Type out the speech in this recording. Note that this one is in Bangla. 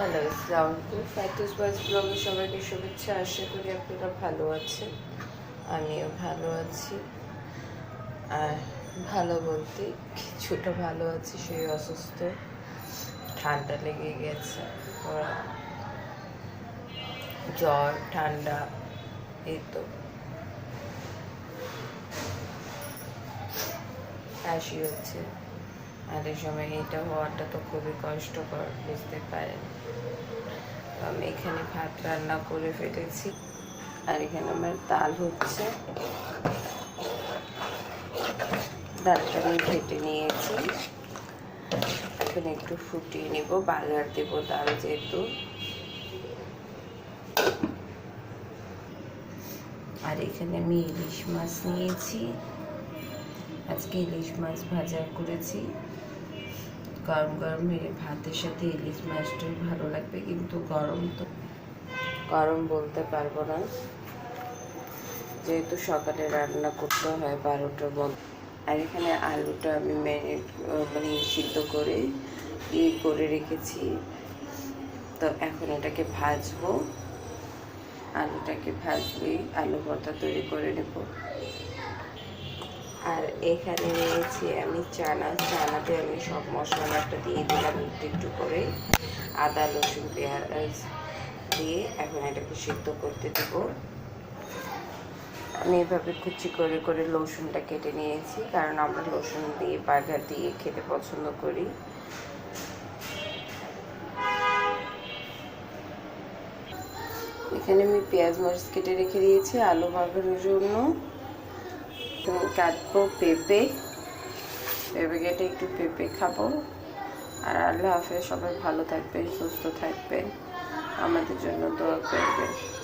হ্যালো ইসলাম ফাইতুস বয়েস ব্লগে সবাইকে শুভেচ্ছা। আশা করি আপনারা ভালো আছেন, আমিও ভালো আছি। আর ভালো বলতে, কিছুটা ভালো আছি, সেই অসুস্থ। ঠান্ডা লেগে গেছে ওরা জ্বর, ঠান্ডা, এই তো। কাশি হচ্ছে। এই সময় এটা হওয়াটা তো খুবই কষ্টকর, বুঝতে পারেন। আমি এখানে ভাত রান্না করে ফেলেছি, আর এখানে আমার ডাল হচ্ছে। ডালটা আমি নিয়েছি। এখন একটু ফুটিয়ে নিব বাগার দেবো ডাল যেহেতু। আর এখানে আমি ইলিশ মাছ নিয়েছি। আজকে ইলিশ মাছ ভাজা করেছি। গরম গরম ভাতের সাথে ইলিশ মাছটাই ভালো লাগবে, কিন্তু গরম তো। গরম বলতে পারব না। যেহেতু সকালে রান্না করতে হয় বারোটা বল আর এখানে আলুটা আমি ম্যারিনেট মানে সিদ্ধ করে ইয়ে করে রেখেছি। তো এখন এটাকে ভাজবো। আলুটাকে ভাজবি, আলু ভর্তা তৈরি করে নেব। আর এখানে নিয়েছি আমি চানা চানাতে আমি সব মশলাটা দিয়ে দিলাম একটু একটু করে আদা, রসুন, পেঁয়াজ দিয়ে এখন এটাকে সিদ্ধ করতে দেব। আমি এভাবে কুচি করে করে রসুনটা কেটে নিয়েছি, কারণ আমরা রসুন দিয়ে, বার্গার দিয়ে খেতে পছন্দ করি। এখানে আমি পেঁয়াজ মরিচ কেটে রেখে দিয়েছি, আলু বাগানোর জন্য। এখন কাটবো, পেঁপে। পেঁপে কেটে একটু পেঁপে খাব। আর আল্লাহ হাফেজ, সবাই ভালো থাকবেন, সুস্থ থাকবেন। আমাদের জন্য দোয়া করবেন।